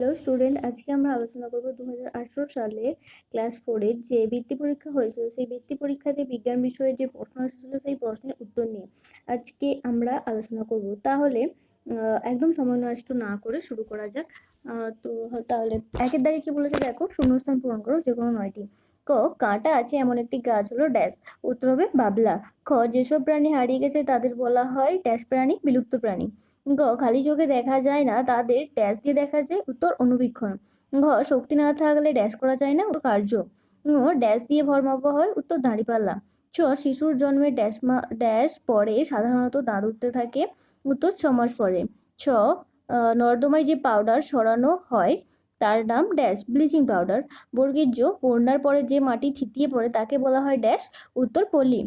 Hello student, আজকে আমরা আলোচনা করব দু হাজার আঠেরো সালে ক্লাস ফোরের যে বৃত্তি পরীক্ষা হয়েছিল, সেই বৃত্তি পরীক্ষাতে বিজ্ঞান বিষয়ে যে প্রশ্ন এসেছিল, সেই প্রশ্নের উত্তর নিয়ে আজকে আমরা আলোচনা করব। তাহলে একদম সময় নষ্ট না করে শুরু করা যাক। তো তাহলে একের দাগে কি বলেছে দেখো? শূন্যস্থান পূরণ করো, যে কোনো নয়টি। ক, কাঁটা আছে এমন একটি গাছ হলো ড্যাশ। উত্তর হবে বাবলা। খ, যেসব প্রাণী হারিয়ে গেছে তাদের বলা হয় ড্যাশ প্রাণী, বিলুপ্ত প্রাণী। গ, খালি চোখে দেখা যায় না, তাদের ড্যাশ দিয়ে দেখা যায়। উত্তর, অনুবীক্ষণ। ঘ, শক্তি না থাকলে ড্যাশ করা যায় না ওর কার্য। ড্যাশ দিয়ে ভর মাপা হয়, উত্তর, দাঁড়িপাল্লা। ছ, শিশুর জন্মে ড্যাশ ড্যাশ পরে সাধারণত দাঁত উঠতে থাকে, উত্তর ছ মাস পরে। ছ নর্দমায় যে পাউডার সরানো হয়, তার নাম ড্যাশ ব্লিচিং পাউডার বর্গীর জ, বন্যার পরে যে মাটি থিতিয়ে পড়ে, তাকে বলা হয় ড্যাশ উত্তর পলি।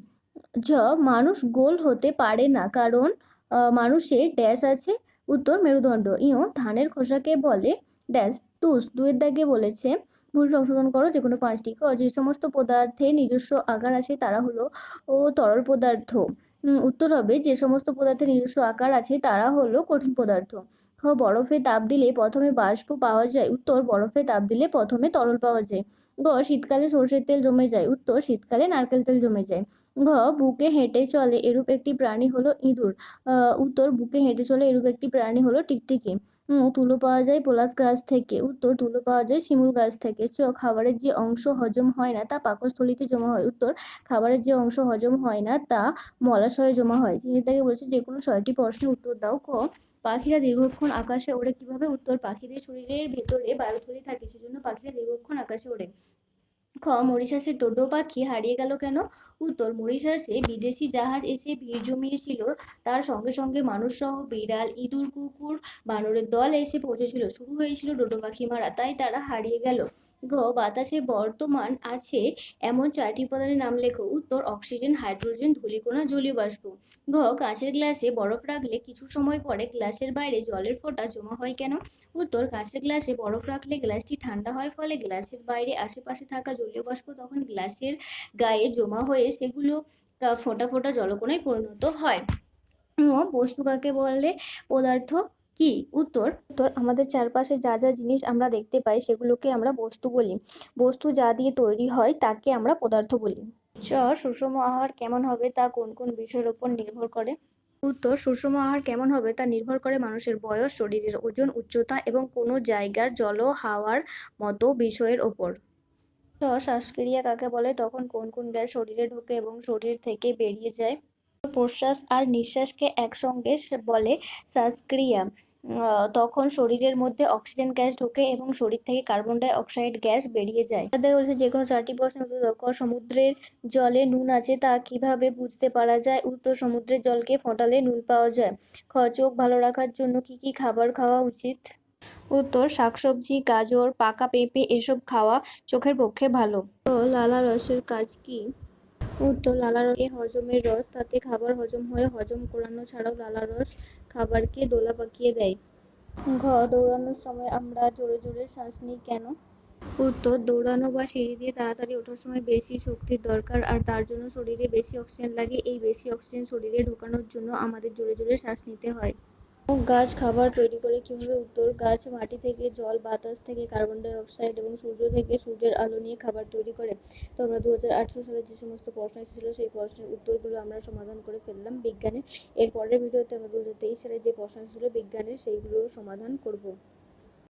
ঝ, মানুষ গোল হতে পারে না, কারণ মানুষের ড্যাশ আছে, উত্তর মেরুদণ্ড। ইও ধানের খোসাকে বলে ড্যাশ টুস দুয়ের দাগে বলেছে, ভুল সংশোধন করো যে কোনো পাঁচটি ক যে সমস্ত পদার্থে নিজস্ব আকার আছে, তারা হলো, ও, তরল পদার্থ। উত্তর হবে, যে সমস্ত পদার্থের নিজস্ব আকার আছে, তারা হলো কঠিন পদার্থ। বরফে তাপ দিলে প্রথমে বাষ্প পাওয়া যায়, উত্তর বরফে তাপ দিলে প্রথমে তরল পাওয়া যায়। গ, শীতকালে সর্ষের তেল জমে যায়, উত্তর শীতকালে নারকেল তেল জমে যায়। ঘ, বুকে হেঁটে চলে এরূপ একটি প্রাণী হলো ইঁদুর। উত্তর বুকে হেঁটে চলে এরূপ একটি প্রাণী হলো টিকটিকি। তুলো পাওয়া যায় পলাশ গাছ থেকে, উত্তর তুলো পাওয়া যায় শিমুল গাছ থেকে। চ, খাবারের যে অংশ হজম হয় না তা পাকস্থলিতে জমা হয়, উত্তর খাবারের যে অংশ হজম হয় না তা মলাশয়ে জমা হয়। তিনি তাকে বলছে যে কোনো ছয়টি প্রশ্নের উত্তর দাও। ক পাখিরা দীর্ঘক্ষণ আকাশে ওড়ে। কীভাবে উত্তর? পাখিদের শরীরের ভেতরে বায়ুথলি থাকে, সেজন্য পাখিরা দীর্ঘক্ষণ আকাশে ওড়ে। খ, মরিশাসের ডোডো পাখি হারিয়ে গেল কেন? উত্তর, মরিশাসে বিদেশি জাহাজ এসে ভিড় জমিয়েছিল। তার সঙ্গে সঙ্গে মানুষসহ বিড়াল, ইঁদুর, কুকুর, বানরের দল এসে পৌঁছেছিল। শুরু হয়েছিল ডোডো পাখি মারা, তাই তারা হারিয়ে গেল। ঘ, বাতাসে বর্তমান আছে এমন চারটি উপাদানের নাম লেখো। উত্তর, অক্সিজেন, হাইড্রোজেন, ধূলিকণা, জলীয় বাষ্প। ঘ, কাঁচের গ্লাসে বরফ রাখলে কিছু সময় পরে গ্লাসের বাইরে জলের ফোঁটা জমা হয় কেন? উত্তর, কাঁচের গ্লাসে বরফ রাখলে গ্লাসটি ঠান্ডা হয়, ফলে গ্লাসের বাইরে আশেপাশে থাকা জলীয় বাষ্প তখন গ্লাসের গায়ে জমা হয়ে সেগুলো ফোঁটা ফোঁটা জলকণায় পরিণত হয়। বস্তু কাকে বলে? পদার্থ কি? উত্তর উত্তর, আমাদের চারপাশে যা যা জিনিস আমরা দেখতে পাই সেগুলোকে আমরা বস্তু বলি। বস্তু যা দিয়ে তৈরি হয় তাকে আমরা পদার্থ বলি। চ সুষম আহার কেমন হবে তা কোন কোন বিষয়ের উপর নির্ভর করে? উত্তর, সুষম আহার কেমন হবে তা নির্ভর করে মানুষের বয়স, শরীরের ওজন, উচ্চতা এবং কোনো জায়গার জল হাওয়ার মতো বিষয়ের ওপর। শ্বাসক্রিয়া কাকে বলে, তখন কোন কোন গ্যাস শরীরে ঢোকে এবং শরীর থেকে বেরিয়ে যায়? প্রশ্বাস আর নিঃশ্বাসকে একসঙ্গে বলে শ্বাসক্রিয়া তখন শরীরের মধ্যে অক্সিজেন গ্যাস ঢোকে এবং শরীর থেকে কার্বন ডাই অক্সাইড গ্যাস বেরিয়ে যায়। তাদের বলছে, যে কোনো চারটি উত্তর সমুদ্রের জলে নুন আছে তা কীভাবে বুঝতে পারা যায়? উত্তর, সমুদ্রের জলকে ফোটালে নুন পাওয়া যায়। খ, চোখ ভালো রাখার জন্য কি কি খাবার খাওয়া উচিত? উত্তর, শাকসবজি, গাজর, পাকা পেঁপে এসব খাওয়া চোখের পক্ষে ভালো। তো লালা রসের কাজ কি? উত্তর, লালা রসে হজমের রস, তাতে খাবার হজম হয়ে হজম করানো ছাড়াও লালা রস খাবারকে দোলা পাকিয়ে দেয়। ঘ, দৌড়ানোর সময় আমরা জোরে জোরে শ্বাস নিই কেন? উত্তর, দৌড়ানো বা সিঁড়ি দিয়ে তাড়াতাড়ি ওঠার সময় বেশি শক্তির দরকার আর তার জন্য শরীরে বেশি অক্সিজেন লাগে। এই বেশি অক্সিজেন শরীরে ঢোকানোর জন্য আমাদের জোরে জোরে শ্বাস নিতে হয়। গাছ খাবার তৈরি করে কীভাবে উত্তর? গাছ মাটি থেকে, জল, বাতাস থেকে কার্বন ডাই অক্সাইড এবং সূর্য থেকে সূর্যের আলো নিয়ে খাবার তৈরি করে। তো আমরা দু হাজার আঠেরো সালে যে সমস্ত প্রশ্ন এসেছিল, সেই প্রশ্নের উত্তরগুলো আমরা সমাধান করে ফেললাম বিজ্ঞানে। এরপরের ভিডিওতে আমরা দু হাজার তেইশ সালে যে প্রশ্ন এসেছিল বিজ্ঞানের, সেইগুলো সমাধান করব।